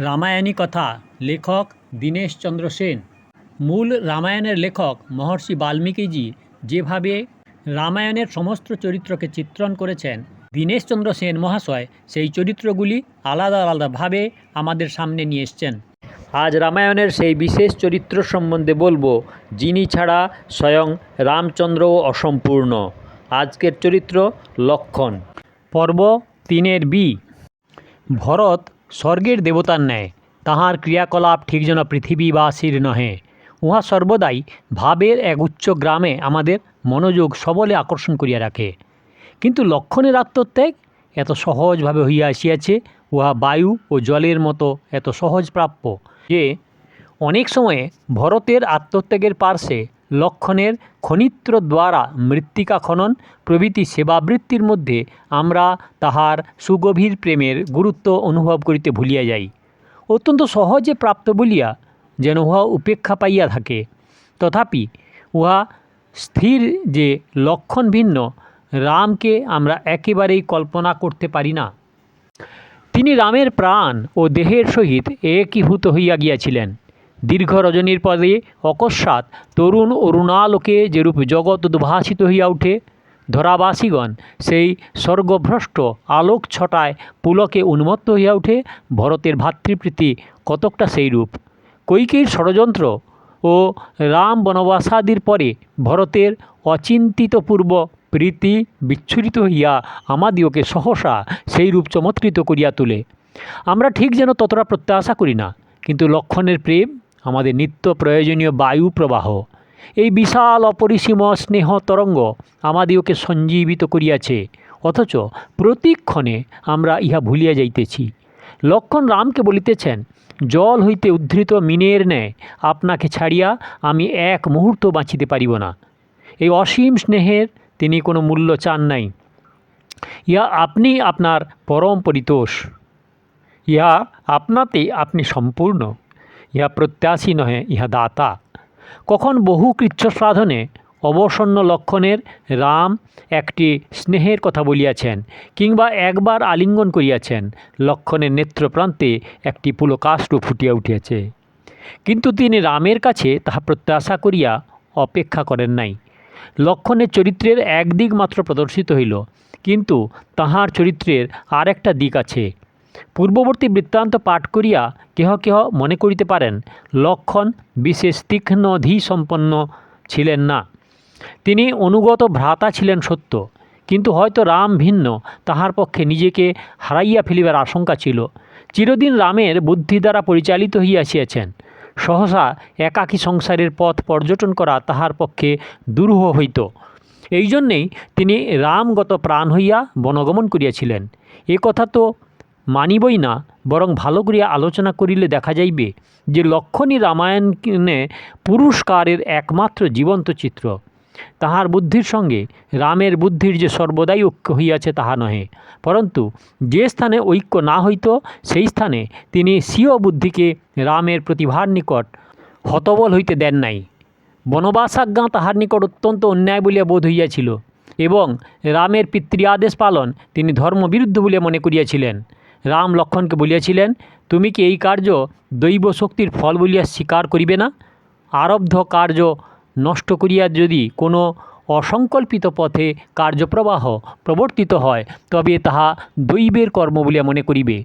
রামায়ণী কথা, লেখক দীনেশচন্দ্র সেন। মূল রামায়ণের লেখক মহর্ষি বাল্মীকিজি যেভাবে রামায়ণের সমস্ত চরিত্রকে চিত্রণ করেছেন দীনেশচন্দ্র সেন মহাশয় সেই চরিত্রগুলি আলাদা আলাদাভাবে আমাদের সামনে নিয়ে এসছেন। আজ রামায়ণের সেই বিশেষ চরিত্র সম্বন্ধে বলব, যিনি ছাড়া স্বয়ং রামচন্দ্রও অসম্পূর্ণ। আজকের চরিত্র লক্ষণ। পর্ব তিনের বি। ভরত স্বর্গের দেবতার ন্যায়, তাহার ক্রিয়াকলাপ ঠিক যেন পৃথিবীবাসীর নহে। উহা সর্বদাই ভাবের এক উচ্চ গ্রামে আমাদের মনোযোগ সবলে আকর্ষণ করিয়া রাখে। কিন্তু লক্ষণের আত্মত্যাগ এত সহজভাবে হইয়া আসিয়াছে, উহা বায়ু ও জলের মতো এত সহজ প্রাপ্য যে, অনেক সময়ে ভরতের আত্মত্যাগের পার্শ্বে লক্ষণের খনিত্র দ্বারা মৃত্তিকা খনন, প্রভৃতি সেবাবৃত্তির মধ্যে আমরা তাহার সুগভীর প্রেমের গুরুত্ব অনুভব করিতে ভুলিয়া যাই। অত্যন্ত সহজে প্রাপ্ত বলিয়া যেন উহা উপেক্ষা পাইয়া থাকে। তথাপি উহা স্থির যে লক্ষণ ভিন্ন, রামকে আমরা একেবারেই কল্পনা করতে পারি না। তিনি রামের প্রাণ ও দেহের সহিত একীভূত হইয়া গিয়াছিলেন। দীর্ঘ রজনীর পদে অকস্মাৎ তরুণ অরুণালোকে যেরূপ জগৎ উদ্ভাসিত হইয়া উঠে, ধরাবাসীগণ সেই স্বর্গভ্রষ্ট আলোক ছটায় পুলকে উন্মত্ত হইয়া উঠে, ভরতের ভাতৃপ্রীতি কতকটা সেইরূপ। কৈকেয়ীর ষড়যন্ত্র ও রাম বনবাসাদির পরে ভরতের অচিন্তিতপূর্ব প্রীতি বিচ্ছুরিত হইয়া আমাদিওকে সহসা সেই রূপ চমৎকৃত করিয়া তোলে। আমরা ঠিক যেন ততটা প্রত্যাশা করি না, কিন্তু লক্ষণের প্রেম আমাদের নিত্য প্রয়োজনীয় বায়ু প্রবাহ। এই বিশাল অপরিসীম স্নেহ তরঙ্গ আমাদিওকে সঞ্জীবিত করিয়াছে, অথচ প্রতিক্ষণে আমরা ইহা ভুলিয়া যাইতেছি। লক্ষণ রামকে বলিতেছেন, জল হইতে উদ্ধৃত মিনের ন্যায় আপনাকে ছাড়িয়া আমি এক মুহূর্ত বাঁচিতে পারিব না। এই অসীম স্নেহের তিনি কোনো মূল্য চান নাই। ইহা আপনি আপনার পরম পরিতোষ। ইহা আপনাতে আপনি সম্পূর্ণ। ইহা প্রত্যাশী নহে, ইহা দাতা। কখন বহু কৃচ্ছ সাধনে অবসন্ন লক্ষণের রাম একটি স্নেহের কথা বলিয়াছেন, কিংবা একবার আলিঙ্গন করিয়াছেন, লক্ষণের নেত্রপ্রান্তে একটি পুলকাষ্ট ফুটিয়া উঠিয়াছে। কিন্তু তিনি রামের কাছে তাহা প্রত্যাশা করিয়া অপেক্ষা করেন নাই। লক্ষণের চরিত্রের একদিক মাত্র প্রদর্শিত হইল, কিন্তু তাহার চরিত্রের আর একটা দিক আছে। পূর্ববর্তী বৃত্তান্ত পাঠ করিয়া কেহ কেহ মনে করিতে পারেন, লক্ষণ বিশেষ তীক্ষ্ণ ধী সম্পন্ন ছিলেন না। তিনি অনুগত ভ্রাতা ছিলেন সত্য, কিন্তু হয়তো রাম ভিন্ন, তাহার পক্ষে নিজেকে হারাইয়া ফেলিবার আশঙ্কা ছিল। চিরদিন রামের বুদ্ধি দ্বারা পরিচালিত হইয়াছিয়াছেন। সহসা একাকী সংসারের পথ পর্যটন করা তাহার পক্ষে দুরূহ হইত। এই জন্যেই তিনি রামগত প্রাণ হইয়া বনগমন করিয়াছিলেন। এ কথা তো মানিবই না, বরং ভালো করিয়া আলোচনা করিলে দেখা যাইবে যে লক্ষণই রামায়ণে পুরস্কারের একমাত্র জীবন্ত চিত্র। তাহার বুদ্ধির সঙ্গে রামের বুদ্ধির যে সর্বদাই ঐক্য হইয়াছে তাহা নহে, পরন্তু যে স্থানে ঐক্য না হইত, সেই স্থানে তিনি স্বীয় বুদ্ধিকে রামের প্রতিভার নিকট হতবল হইতে দেন নাই। বনবাসাজ্ঞা তাহার নিকট অত্যন্ত অন্যায় বলিয়া বোধ হইয়াছিল এবং রামের পিতৃ আদেশ পালন তিনি ধর্মবিরুদ্ধ বলিয়া মনে করিয়াছিলেন। রাম লক্ষণকে বলিয়াছিলেন, তুমি কি এই কার্য দৈব শক্তির ফল বলিয়া স্বীকার করিবে না? আরব্ধ কার্য নষ্ট করিয়া যদি কোনো অসংকল্পিত পথে কার্যপ্রবাহ প্রবর্তিত হয়, তবে তাহা দৈবের কর্ম বলিয়া মনে করিবে।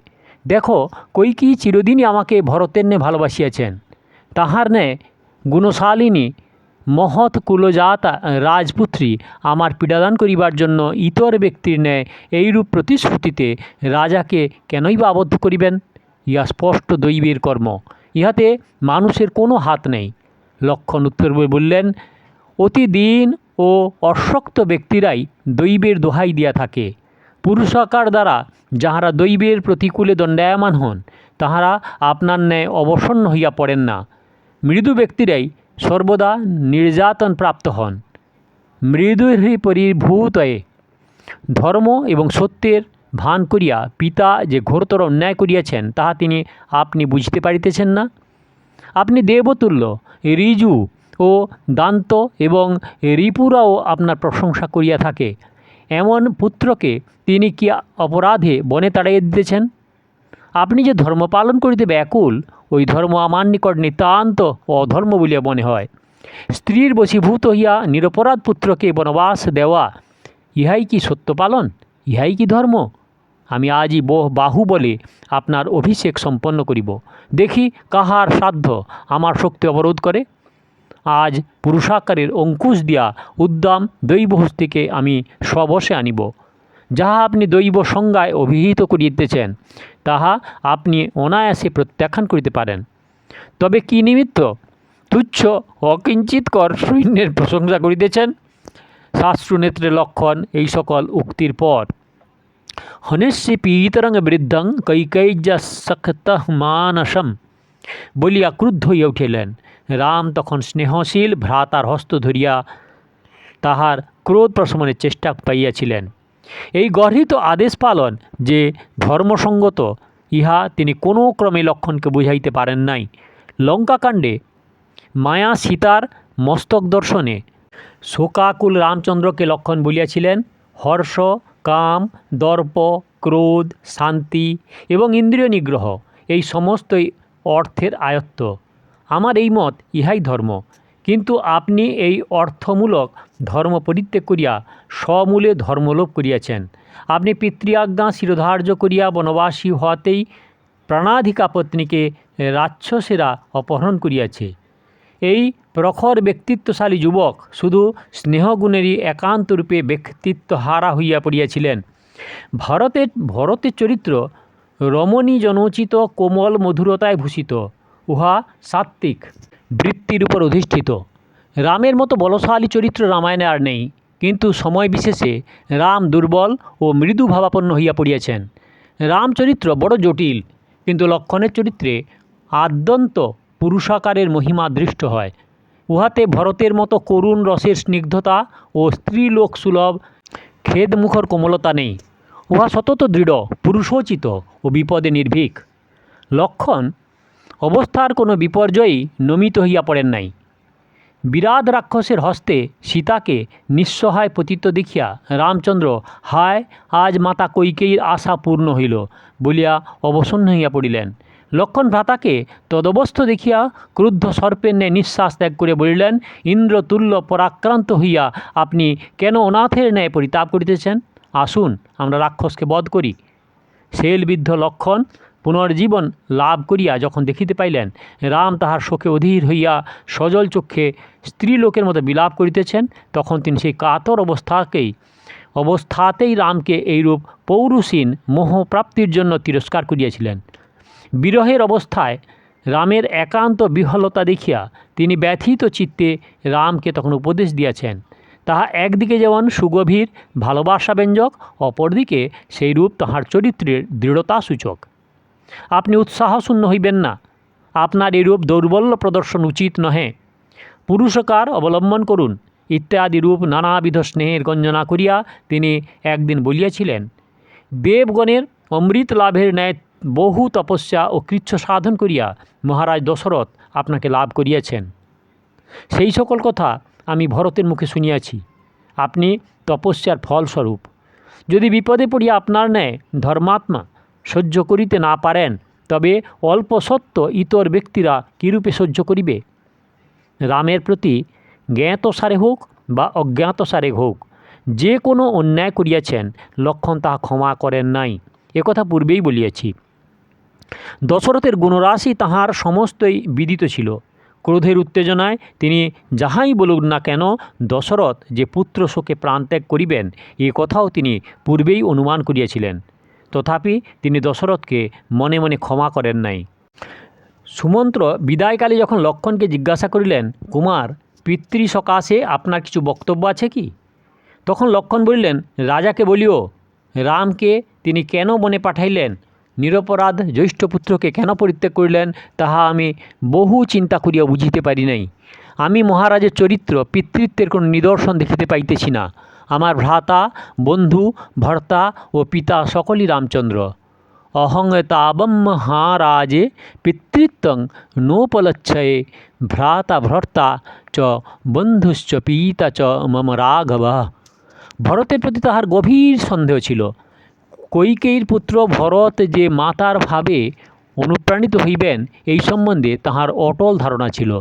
দেখো কৈকি চিরদিনই আমাকে ভরতের ন্যায় ভালোবাসিয়াছেন। তাহার ন্যায় গুণশালিনী মহৎ কুলজাতা রাজপুত্রী আমার পীড়াদান করিবার জন্য ইতর ব্যক্তির ন্যায় এইরূপ প্রতিশ্রুতিতে রাজাকে কেনই বা আবদ্ধ করিবেন? ইহা স্পষ্ট দৈবের কর্ম। ইহাতে মানুষের কোনো হাত নেই। লক্ষণ উত্তর বললেন, অতি দিন ও অশক্ত ব্যক্তিরাই দৈবের দোহাই দিয়া থাকে। পুরুষাকার দ্বারা যাহারা দৈবের প্রতিকূলে দণ্ডায়মান হন, তাহারা আপনার ন্যায় অবসন্ন হইয়া পড়েন না। মৃদু ব্যক্তিরাই সর্বদা নির্যাতন প্রাপ্ত হন। মৃদুহি পরিভূতয়ে ধর্ম এবং সত্যের ভান করিয়া পিতা যে ঘোরতর অন্যায় করিয়াছেন, তাহা তিনি আপনি বুঝতে পারিতেছেন না? আপনি দেবতুল্য, ঋজু ও দান্ত এবং রিপুরাও আপনার প্রশংসা করিয়া থাকে। এমন পুত্রকে তিনি কি অপরাধে বনে তাড়াইয়া দিতেছেন? আপনি যে ধর্ম পালন করিতে ব্যাকুল, ওই ধর্ম আমার নিকট নিতান্ত অধর্ম বলিয়া মনে হয়। স্ত্রীর বশীভূত হইয়া নিরপরাধ পুত্রকে বনবাস দেওয়া, ইহাই কি সত্য পালন? ইহাই কি ধর্ম? আমি আজই বহ বাহু বলে আপনার অভিষেক সম্পন্ন করিব। দেখি কাহার সাধ্য আমার শক্তি অবরোধ করে। আজ পুরুষাকারের অঙ্কুশ দিয়া উদ্দাম দৈব হস্তিকে আমি স্ববশে আনিব। যাহা আপনি দৈব সংজ্ঞায় অভিহিত করিতেছেন তাহা আপনি অনায়াসে প্রত্যাখ্যান করিতে পারেন। তবে কি নিমিত্ত তুচ্ছ অকিঞ্চিতকর সৈন্যের প্রশংসা করিতেছেন? শাস্ত্রনেত্রে লক্ষণ এই সকল উক্তির পর হনেস্যে পীতরং বৃদ্ধং কৈকৈর্যা সখত মানসম বলিয়া ক্রুদ্ধ হইয়া উঠিলেন। রাম তখন স্নেহশীল ভ্রাতার হস্ত ধরিয়া তাহার ক্রোধ প্রশমনের চেষ্টা পাইয়াছিলেন। এই গর্হিত আদেশ পালন যে ধর্মসঙ্গত, ইহা তিনি কোনো ক্রমে লক্ষণকে বুঝাইতে পারেন নাই। লঙ্কাকাণ্ডে মায়া সীতার মস্তক দর্শনে শোকাকুল রামচন্দ্রকে লক্ষণ বলিয়াছিলেন, হর্ষ, কাম, দর্প, ক্রোধ, শান্তি এবং ইন্দ্রিয় নিগ্রহ, এই সমস্তই অর্থের আয়ত্ত। আমার এই মত ইহাই ধর্ম। কিন্তু আপনি এই অর্থমূলক ধর্ম পরিত্যাগ করিয়া সমূলে ধর্মলোপ করিয়াছেন। আপনি পিতৃআজ্ঞা শিরোধার্য করিয়া বনবাসী হওয়াতেই প্রাণাধিকা পত্নীকে রাক্ষসেরা অপহরণ করিয়াছে। এই প্রখর ব্যক্তিত্বশালী যুবক শুধু স্নেহগুণেরই একান্তরূপে ব্যক্তিত্ব হারা হইয়া পড়িয়াছিলেন। ভারতের ভরতের চরিত্র রমণী জনোচিত কোমল মধুরতায় ভূষিত, উহা সাত্ত্বিক। বৃত্তির উপর অধিষ্ঠিত। রামের মতো বলশালী চরিত্র রামায়ণে আর নেই, কিন্তু সময় বিশেষে রাম দুর্বল ও মৃদু ভাবাপন্ন হইয়া পড়িয়াছেন। রামচরিত্র বড় জটিল, কিন্তু লক্ষণের চরিত্রে আদ্যন্ত পুরুষাকারের মহিমা দৃষ্ট হয়। উহাতে ভরতের মতো করুণ রসের স্নিগ্ধতা ও স্ত্রীলোক সুলভ খেদমুখর কোমলতা নেই। উহা সতত দৃঢ়, পুরুষোচিত ও বিপদে নির্ভীক। লক্ষণ অবস্থার কোনো বিপর্যয়ই নমিত হইয়া পড়েন নাই। বিরাট রাক্ষসের হস্তে সীতাকে নিঃসহায় পতিত দেখিয়া রামচন্দ্র, হায়, আজ মাতা কৈকেয়ীর আশা পূর্ণ হইল বলিয়া অবসন্ন হইয়া পড়িলেন। লক্ষণ ভ্রাতাকে তদবস্থ দেখিয়া ক্রুদ্ধ সর্পের ন্যায় নিঃশ্বাস ত্যাগ করে বলিলেন, ইন্দ্রতুল্য পরাক্রান্ত হইয়া আপনি কেন অনাথের ন্যায় পরিতাপ করিতেছেন? আসুন, আমরা রাক্ষসকে বধ করি। শেলবিদ্ধ লক্ষণ পুনর্জীবন লাভ করিয়া যখন দেখিতে পাইলেন, রাম তাহার শোকে অধীর হইয়া সজল চক্ষে স্ত্রীলোকের মতো বিলাপ করিতেছেন, তখন তিনি সেই কাতর অবস্থাকেই, অবস্থাতেই রামকে এইরূপ পৌরুষীন মোহপ্রাপ্তির জন্য তিরস্কার করিয়াছিলেন। বিরহের অবস্থায় রামের একান্ত বিহলতা দেখিয়া তিনি ব্যথিত চিত্তে রামকে তখন উপদেশ দিয়াছেন, তাহা একদিকে যেমন সুগভীর, ভালোবাসাব্যঞ্জক, অপরদিকে সেই রূপ তাহার চরিত্রের দৃঢ়তা সূচক আপনি উৎসাহশূন্য হইবেন না। আপনার এরূপ দৌর্বল্য প্রদর্শন উচিত নহে। পুরুষকার অবলম্বন করুন। ইত্যাদি রূপ নানাবিধ স্নেহের গঞ্জনা করিয়া তিনি একদিন বলিয়াছিলেন, দেবগণের অমৃত লাভের ন্যায় বহু তপস্যা ও কৃচ্ছ সাধন করিয়া মহারাজ দশরথ আপনাকে লাভ করিয়াছেন। সেই সকল কথা আমি ভরতের মুখে শুনিয়াছি। আপনি তপস্যার ফলস্বরূপ। যদি বিপদে পড়িয়া আপনার ন্যায় ধর্মাত্মা সহ্য করিতে না পারেন, তবে অল্প সত্য ইতর ব্যক্তিরা কীরূপে সহ্য করিবে? রামের প্রতি জ্ঞাতসারে হোক বা অজ্ঞাতসারে হোক, যে কোনো অন্যায় করিয়াছেন, লক্ষণ তাহা ক্ষমা করেন নাই একথা পূর্বেই বলিয়াছি। দশরথের গুণরাশি তাহার সমস্তই বিদিত ছিল। ক্রোধের উত্তেজনায় তিনি যাহাই বলুন না কেন, দশরথ যে পুত্র শোকে প্রাণত্যাগ করিবেন, এ কথাও তিনি পূর্বেই অনুমান করিয়াছিলেন। তথাপি তিনি দশরথকে মনে মনে ক্ষমা করেন নাই। সুমন্ত্র বিদায়কালে যখন লক্ষণকে জিজ্ঞাসা করিলেন, কুমার পিতৃ সকাশে আপনার কিছু বক্তব্য আছে কি? তখন লক্ষণ বলিলেন, রাজাকে বলিও, রামকে তিনি কেন বনে পাঠাইলেন? নিরপরাধ জ্যৈষ্ঠ পুত্রকে কেন পরিত্যাগ করিলেন? তাহা আমি বহু চিন্তা করিয়া বুঝিতে পারি নাই। আমি মহারাজের চরিত্র, পিতৃত্বের কোনো নিদর্শন দেখিতে পাইতেছি না। আমার ভ্রাতা, বন্ধু, ভর্তা ও পিতা সকলই রামচন্দ্র। অহং তাবম মহারাজে পিতৃত্বং নোপলচ্ছয়ে ভ্রাতা ভর্তা চ বন্ধুশ্চ পিতা চ মম রাঘব। ভরতের প্রতি তাহার গভীর সন্দেহ ছিল। কৈকেয়ীর পুত্র ভরত যে মাতার ভাবে অনুপ্রাণিত হইবেন এই সম্বন্ধে তাহার অটল ধারণা ছিল।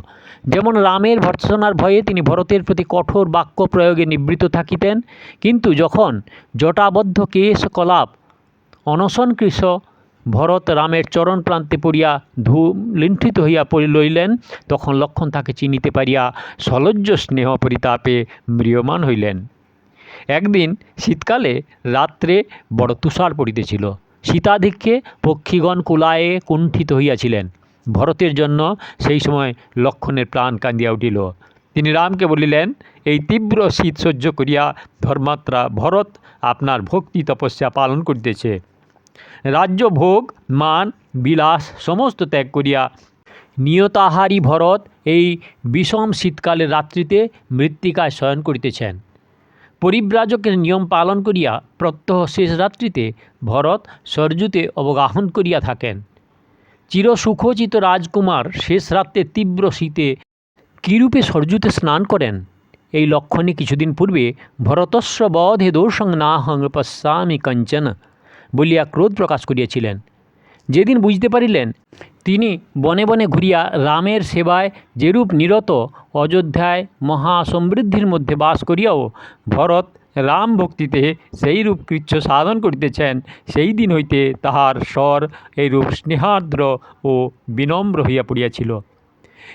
যেমন রামের ভর্ৎসনার ভয়ে তিনি ভরতের প্রতি কঠোর বাক্য প্রয়োগে নিবৃত থাকিতেন, কিন্তু যখন জটাবদ্ধ কেশ কলাপ অনশনকৃশ ভরত রামের চরণ প্রান্তে পড়িয়া ধূ লুণ্ঠিত হইয়া পড়ি লইলেন, তখন লক্ষণ তাকে চিনিতে পারিয়া সলজ্জ স্নেহ পরিতাপে ম্রিয়মান হইলেন। একদিন শীতকালে রাত্রে বড় তুষার পড়িতেছিল। শীতাধিক্যে পক্ষীগণ কুলায়ে কুণ্ঠিত হইয়াছিলেন। ভরতের জন্য সেই সময় লক্ষণের প্রাণ কান্দিয়া উঠিল। তিনি রামকে বলিলেন, এই তীব্র শীত সহ্য করিয়া ধর্মাত্রা ভরত আপনার ভক্তি তপস্যা পালন করিতেছে। রাজ্য ভোগ, মান, বিলাস সমস্ত ত্যাগ করিয়া নিয়তাহারী ভরত এই বিষম শীতকালের রাত্রিতে মৃত্তিকায় শয়ন করিতেছেন। পরিব্রাজকের নিয়ম পালন করিয়া প্রত্যহ শেষ রাত্রিতে ভরত সরজুতে অবগাহন করিয়া থাকেন। চিরসুখোচিত রাজকুমার শেষ রাত্রে তীব্র শীতে কিরূপে সরজুতে স্নান করেন? এই লক্ষণে কিছুদিন পূর্বে ভরতস্ব বধে দোষং নাহং পশ্যামি কঞ্চন বলিয়া ক্রোধ প্রকাশ করিয়াছিলেন। যেদিন বুঝতে পারিলেন, তিনি বনে বনে ঘুরিয়া রামের সেবায় যেরূপ নিরত অযোধ্যায় মহা সমৃদ্ধির মধ্যে বাস করিয়াও ভরত রাম ভক্তিতে সেইরূপ কৃচ্ছ সাধন করিতেছেন, সেই দিন হইতে তাহার স্বর এইরূপ স্নেহার্দ্র ও বিনম্র হইয়া পড়িয়াছিল।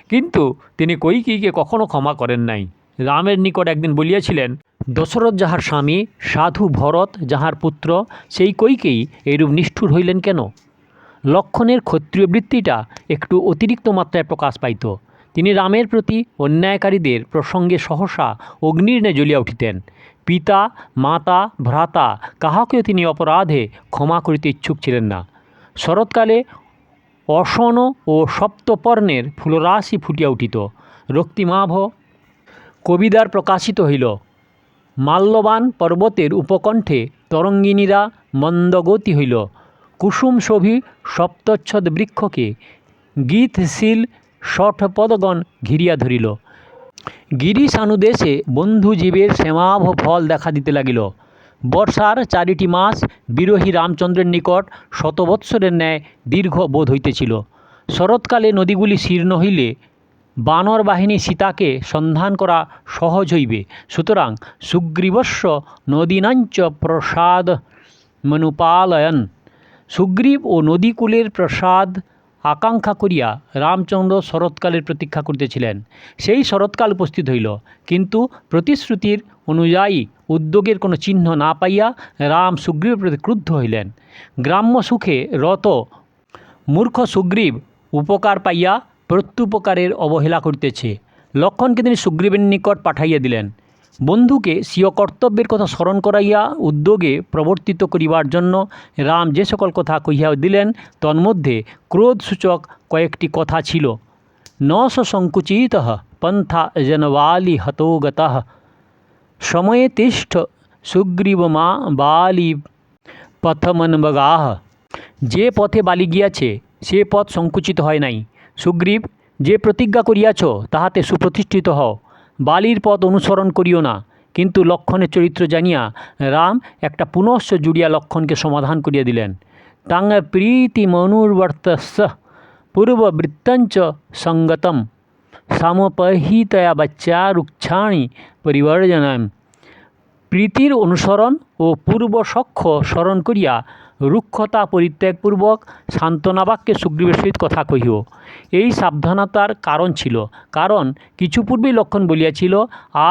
কিন্তু তিনি কৈকেয়ীকে কখনো ক্ষমা করেন নাই। রামের নিকট একদিন বলিয়াছিলেন, দশরথ যাহার স্বামী, সাধু ভরত যাহার পুত্র, সেই কৈকেয়ী এইরূপ নিষ্ঠুর হইলেন কেন? লক্ষণের ক্ষত্রিয় বৃত্তিটা একটু অতিরিক্ত মাত্রায় প্রকাশ পাইত। তিনি রামের প্রতি অন্যায়কারীদের প্রসঙ্গে সহসা অগ্নির্ণে জ্বলিয়া উঠিতেন। পিতা, মাতা, ভ্রাতা কাহাকেও তিনি অপরাধে ক্ষমা করিতে ইচ্ছুক ছিলেন না। শরৎকালে অসন ও সপ্তপর্ণের ফুলরাশি ফুটিয়া উঠিত। রক্তিমাভ কবিদার প্রকাশিত হইল। মাল্যবান পর্বতের উপকণ্ঠে তরঙ্গিনীরা মন্দগতি হইল। কুসুম শোভী সপ্তচ্ছদ বৃক্ষকে গীতশীল শঠপদগণ ঘিরিয়া ধরিল। গিরিশানুদেশে বন্ধুজীবের শ্যামাভ ফল দেখা দিতে লাগিল। বর্ষার চারিটি মাস বিরোহী রামচন্দ্রের নিকট শতবৎসরের ন্যায় দীর্ঘ বোধ হইতেছিল। শরৎকালে নদীগুলি শীর্ণ হইলে বানর বাহিনী সীতাকে সন্ধান করা সহজ হইবে। সুতরাং সুগ্রীবস্য নদীনাঞ্চ প্রসাদ মনুপালয়ন। সুগ্রীব ও নদীকূলের প্রসাদ আকাঙ্ক্ষা করিয়া রামচন্দ্র শরৎকালের প্রতীক্ষা করিতেছিলেন। সেই শরৎকাল উপস্থিত হইল, কিন্তু প্রতিশ্রুতির অনুযায়ী উদ্যোগের কোনো চিহ্ন না পাইয়া রাম সুগ্রীবের প্রতি ক্রুদ্ধ হইলেন। গ্রাম্য সুখে রত মূর্খ সুগ্রীব উপকার পাইয়া প্রত্যুপকারের অবহেলা করিতেছে। লক্ষণকে তিনি সুগ্রীবের নিকট পাঠাইয়া দিলেন। বন্ধুকে স্বীয় কর্তব্যের কথা স্মরণ করাইয়া উদ্যোগে প্রবর্তিত করিবার জন্য রাম যে সকল কথা কহিয়া দিলেন, তন্মধ্যে ক্রোধসূচক কয়েকটি কথা ছিল। ন স সংকুচিত পন্থা জনবালি হতোগত সময়ে তিষ্ঠ সুগ্রীবমা বালি পথমনবগাহ যে পথে বালি গিয়াছে, সে পথ সংকুচিত হয় নাই। সুগ্রীব, যে প্রতিজ্ঞা করিয়াছ, তাহাতে সুপ্রতিষ্ঠিত হও। বালির পথ অনুসরণ করিও না। কিন্তু লক্ষণের চরিত্র জানিয়া রাম একটা পুনশ্চ জুড়িয়া লক্ষণকে সমাধান করিয়া দিলেন। তাং প্রীতি মনুর্বর্তস্য পূর্ববৃত্তঞ্চ সঙ্গতম সামপহিতয়া বাচ্চা রুক্ষাণী পরিবর্জনাম। প্রীতির অনুসরণ ও পূর্ব সখ্য স্মরণ করিয়া রুক্ষতা পরিত্যাগপূর্বক সান্ত্বনাবাক্যে সুগ্রীবের সহিত কথা কহিও এই সাবধানতার কারণ ছিল, কারণ কিছু পূর্বেই লক্ষণ বলিয়াছিল,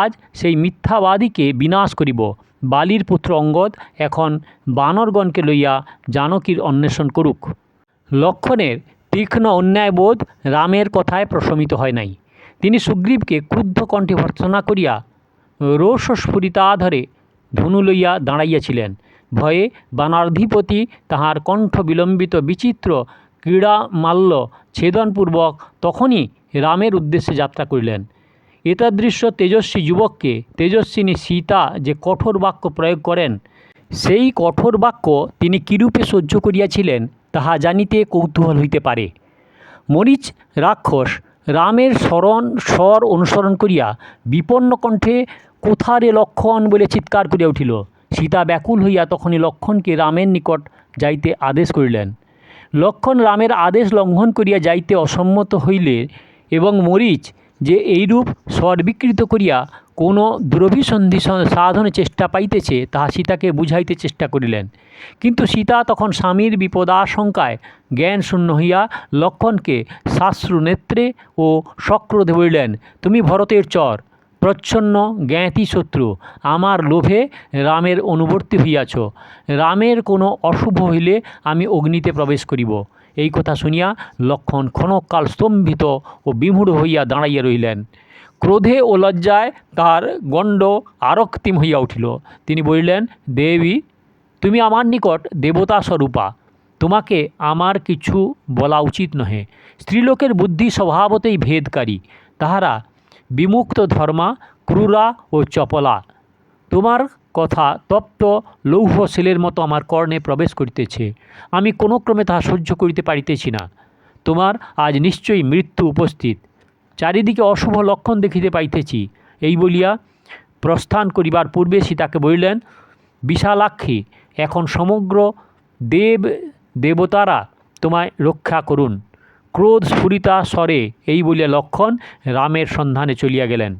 আজ সেই মিথ্যাবাদীকে বিনাশ করিব। বালির পুত্র অঙ্গদ এখন বানরগণকে লইয়া জানকীর অন্বেষণ করুক। লক্ষণের তীক্ষ্ণ অন্যায়বোধ রামের কথায় প্রশমিত হয় নাই। তিনি সুগ্রীবকে ক্রুদ্ধ কণ্ঠে ভর্ৎসনা করিয়া রোষস্ফুরিতাধরে ধনু লইয়া দাঁড়াইয়াছিলেন। ভয়ে বানার্ধিপতি তাহার কণ্ঠ বিলম্বিত বিচিত্র ক্রীড়া মাল্য ছেদনপূর্বক তখনই রামের উদ্দেশ্যে যাত্রা করিলেন। এতাদৃশ্য তেজস্বী যুবককে, তেজস্বিনী সীতা যে কঠোর বাক্য প্রয়োগ করেন, সেই কঠোর বাক্য তিনি কিরূপে সহ্য করিয়াছিলেন তাহা জানিতে কৌতূহল হইতে পারে। মরিচ রাক্ষস রামের স্মরণ, স্বর অনুসরণ করিয়া বিপন্ন কণ্ঠে কোথারে লক্ষণ বলে চিৎকার করিয়া উঠিল। সীতা ব্যাকুল হইয়া তখনই লক্ষণকে রামের নিকট যাইতে আদেশ করিলেন। লক্ষণ রামের আদেশ লঙ্ঘন করিয়া যাইতে অসম্মত হইলে এবং মরিচ যে এইরূপ স্বর বিকৃত করিয়া কোনো দুরভিসন্ধি সাধনে চেষ্টা পাইতেছে, তাহা সীতাকে বুঝাইতে চেষ্টা করিলেন। কিন্তু সীতা তখন স্বামীর বিপদাশঙ্কায় জ্ঞান শূন্য হইয়া লক্ষণকে শাশ্রু নেত্রে ও সক্রোধে বলিলেন, তুমি ভরতের চর প্রচ্ছন্ন জ্ঞাতি শত্রু, আমার লোভে রামের অনুবর্তী হইয়াছ। রামের কোনো অশুভ হইলে আমি অগ্নিতে প্রবেশ করিব। এই কথা শুনিয়া লক্ষণ ক্ষণকাল স্তম্ভিত ও বিমূঢ় হইয়া দাঁড়াইয়া রহিলেন। ক্রোধে ও লজ্জায় তাহার গণ্ড আরক্তিম হইয়া উঠিল। তিনি বলিলেন, দেবী, তুমি আমার নিকট দেবতা স্বরূপা। তোমাকে আমার কিছু বলা উচিত নহে। স্ত্রীলোকের বুদ্ধি স্বভাবতেই ভেদকারী। তাহারা বিমুক্ত ধর্মা, ক্রুরা ও চপলা। তোমার কথা তপ্ত লৌহ শিলের মতো আমার কর্ণে প্রবেশ করিতেছে। আমি কোনো ক্রমে তাহা সহ্য করিতে পারিতেছি না। তোমার আজ নিশ্চয়ই মৃত্যু উপস্থিত। চারিদিকে অশুভ লক্ষণ দেখিতে পাইতেছি। এই বলিয়া প্রস্থান করিবার পূর্বে সীতাকে বলিলেন, বিশালাক্ষী, এখন সমগ্র দেব দেবতারা তোমায় রক্ষা করুন। ক্রোধ স্ফুরিতা স্বরে এই বলিয়া লক্ষণ রামের সন্ধানে চলিয়া গেলেন।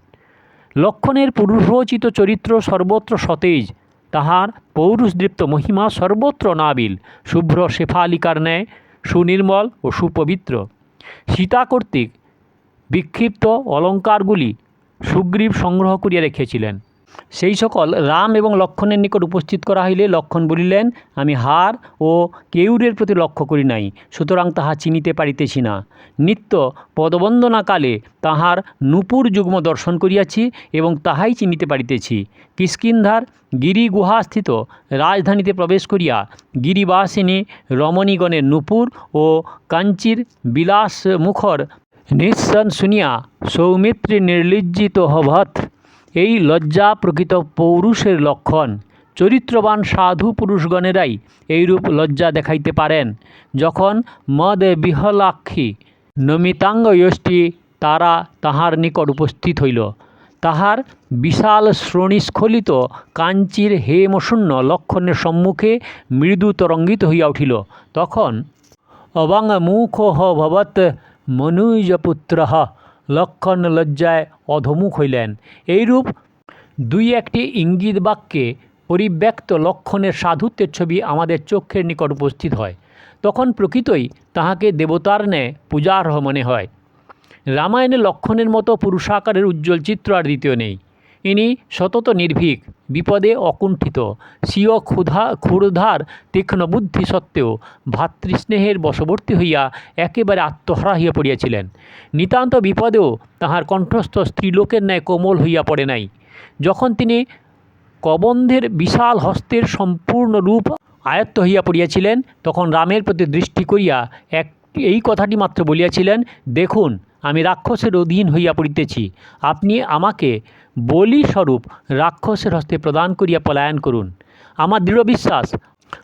লক্ষণের পূর্বচিত চরিত্র সর্বত্র সতেজ, তাহার পৌরুষদৃপ্ত মহিমা সর্বত্র নাবিল, শুভ্র শেফালিকার ন্যায়, সুনির্মল ও সুপবিত্র। সীতা কর্তৃক বিক্ষিপ্ত অলঙ্কারগুলি সুগ্রীব সংগ্রহ করিয়া রেখেছিলেন। সেই সকল রাম এবং লক্ষণের নিকট উপস্থিত করা হইলে লক্ষণ বলিলেন, আমি হার ও কেউরের প্রতি লক্ষ্য করি নাই, সুতরাং তাহা চিনিতে পারিতেছি না। নিত্য পদবন্দনাকালে তাহার নূপুর যুগ্ম দর্শন করিয়াছি এবং তাহাই চিনিতে পারিতেছি। কিষ্কিন্ধার গিরি গুহাস্থিত রাজধানীতে প্রবেশ করিয়া গিরিবাসিনী রমণীগণের নূপুর ও কাঞ্চির বিলাস মুখর নিঃসন শুনিয়া সৌমিত্রী নির্লিজ্জিত হভৎ এই লজ্জা প্রকৃত পৌরুষের লক্ষণ। চরিত্রবান সাধু পুরুষগণেরাই এইরূপ লজ্জা দেখাইতে পারেন। যখন মদে বিহলাক্ষী নমিতাঙ্গ যষ্টি তারা তাহার নিকট উপস্থিত হইল। তাহার বিশাল শ্রোণীস্খলিত কাঞ্চির হেমশূন্য লক্ষণের সম্মুখে মৃদু তরঙ্গিত হইয়া উঠিল। তখন অবাঙ্গমুখো ভবৎ মনুজপুত্র লক্ষণ লজ্জায় অধমুখ হইলেন। এইরূপ দুই একটি ইঙ্গিত বাক্যে পরিব্যক্ত লক্ষণের সাধুত্বের ছবি আমাদের চক্ষের নিকট উপস্থিত হয়। তখন প্রকৃতই তাহাকে দেবতার ন্যায় পূজার্হ মনে হয়। রামায়ণে লক্ষণের মতো পুরুষাকারের উজ্জ্বল চিত্র আর দ্বিতীয় নেই। ইনি সতত নির্ভীক। বিপদে অকুণ্ঠিত। স্বীয় ক্ষুধা, ক্ষুরধার, তীক্ষ্ণ বুদ্ধি সত্ত্বেও ভাতৃস্নেহের বশবর্তী হইয়া একেবারে আত্মহারা হইয়া পড়িয়াছিলেন। নিতান্ত বিপদেও তাহার কণ্ঠস্থ স্ত্রীলোকের ন্যায় কোমল হইয়া পড়ে নাই। যখন তিনি কবন্ধের বিশাল হস্তের সম্পূর্ণ রূপ আয়ত্ত হইয়া পড়িয়াছিলেন, তখন রামের প্রতি দৃষ্টি করিয়া এক, এই কথাটি মাত্র বলিয়াছিলেন, দেখুন, আমি রাক্ষসের অধীন হইয়া পড়িতেছি। আপনি আমাকে বলি স্বরূপ রাক্ষসের হস্তে প্রদান করিয়া পলায়ন করুন। আমার দৃঢ় বিশ্বাস,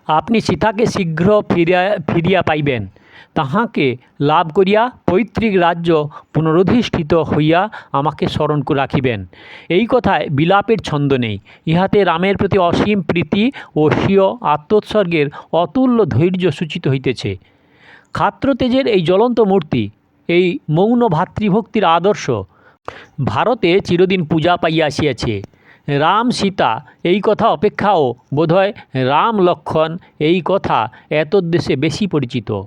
আপনি সীতাকে শীঘ্র ফিরিয়া ফিরিয়া পাইবেন। তাহাকে লাভ করিয়া পৈতৃক রাজ্য পুনরধিষ্ঠিত হইয়া আমাকে স্মরণ রাখিবেন। এই কথায় বিলাপের ছন্দ নেই। ইহাতে রামের প্রতি অসীম প্রীতি ও স্বীয় আত্মোৎসর্গের অতুল্য ধৈর্য সূচিত হইতেছে। ক্ষাত্রতেজের এই জ্বলন্ত মূর্তি, এই মৌন ভাতৃভক্তির আদর্শ ভারতে চিরদিন পূজা পাইয়া আসিয়াছে। রাম সীতা, এই কথা অপেক্ষাও বোধহয় রাম লক্ষণ এই কথা এতদ্দেশে বেশি পরিচিত।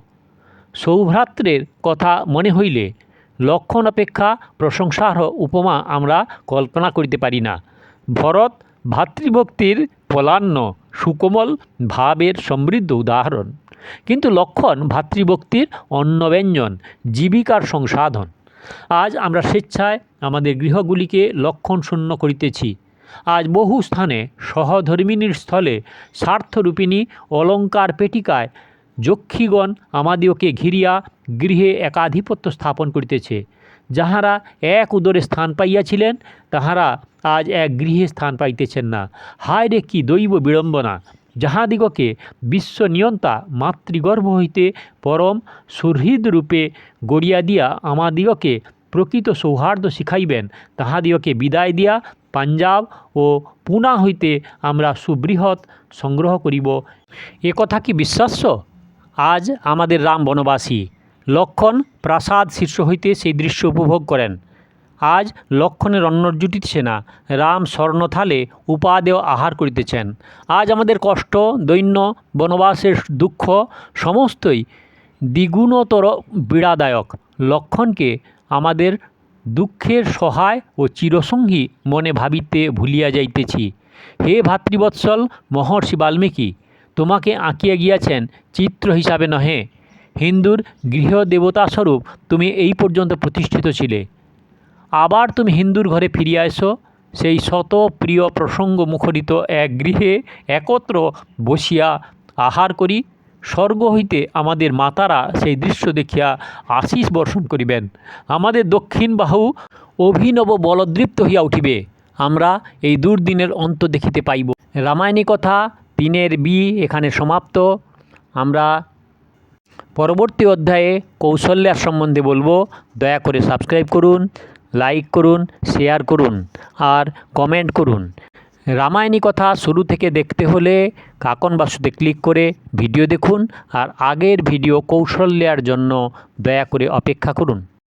সৌভ্রাত্রের কথা মনে হইলে লক্ষণ অপেক্ষা প্রশংসার উপমা আমরা কল্পনা করিতে পারি না। ভরত ভাতৃভক্তির ফলান্ন সুকোমল ভাবের সমৃদ্ধ উদাহরণ। কিন্তু লক্ষণ ভাতৃভক্তির অন্য ব্যঞ্জন জীবিকার সংসাধন। আজ আমরা স্বেচ্ছায় আমাদের গৃহগুলিকে লক্ষণ শূন্য করিতেছি। আজ বহু স্থানে সহধর্মিনীর স্থলে স্বার্থরূপিণী অলঙ্কার পেটিকায় যক্ষীগণ আমাদিওকে ঘিরিয়া গৃহে একাধিপত্য স্থাপন করিতেছে। যাহারা এক উদরে স্থান পাইয়াছিলেন, তাহারা আজ এক গৃহে স্থান পাইতেছেন না। হায় রে কি দৈব বিড়ম্বনা! যাহাদিগকে বিশ্বনিয়ন্তা মাতৃগর্ভ হইতে পরম সুহৃদ রূপে গড়িয়া দিয়া আমাদিগকে প্রকৃত সৌহার্দ্য শিখাইবেন, তাহাদিগকে বিদায় দিয়া পাঞ্জাব ও পুনা হইতে আমরা সুবৃহৎ সংগ্রহ করিব। এ কথা কি বিশ্বাস্য? আজ আমাদের রাম বনবাসী লক্ষণ প্রাসাদ শীর্ষ হইতে সেই দৃশ্য উপভোগ করেন। আজ লক্ষণের অন্ন জুটিতেছে না রাম স্বর্ণথালে উপাদেয় আহার করিতেছেন। আজ আমাদের কষ্ট, দৈন্য, বনবাসের দুঃখ সমস্তই দ্বিগুণতর পীড়াদায়ক। লক্ষণকে আমাদের দুঃখের সহায় ও চিরসঙ্গী মনে ভাবিতে ভুলিয়া যাইতেছি। হে ভাতৃবৎসল, মহর্ষি বাল্মীকি, তোমাকে আঁকিয়া গিয়াছেন চিত্র হিসাবে নহে। হিন্দুর গৃহ গৃহদেবতাস্বরূপ তুমি এই পর্যন্ত প্রতিষ্ঠিত ছিলে। আবার তুমি হিন্দুর ঘরে ফিরিয়া এসো। সেই শত প্রিয় প্রসঙ্গ মুখরিত এক গৃহে একত্র বসিয়া আহার করি। স্বর্গ হইতে আমাদের মাতারা সেই দৃশ্য দেখিয়া আশীষ বর্ষণ করিবেন। আমাদের দক্ষিণ বাহু অভিনব বলদৃপ্ত হইয়া উঠিবে। আমরা এই দুর্দিনের অন্ত দেখিতে পাইব। রামায়ণী কথা তিনের বি এখানে সমাপ্ত। আমরা পরবর্তী অধ্যায়ে কৌশল্যার সম্বন্ধে বলব। দয়া করে সাবস্ক্রাইব করুন। লাইক করুন শেয়ার করুন আর কমেন্ট করুন। রামায়ণী কথা শুরু থেকে দেখতে হলে কাকন বাসুতে ক্লিক করে ভিডিও দেখুন আর আগের ভিডিও কৌশল্যার জন্য দয়া করে অপেক্ষা করুন।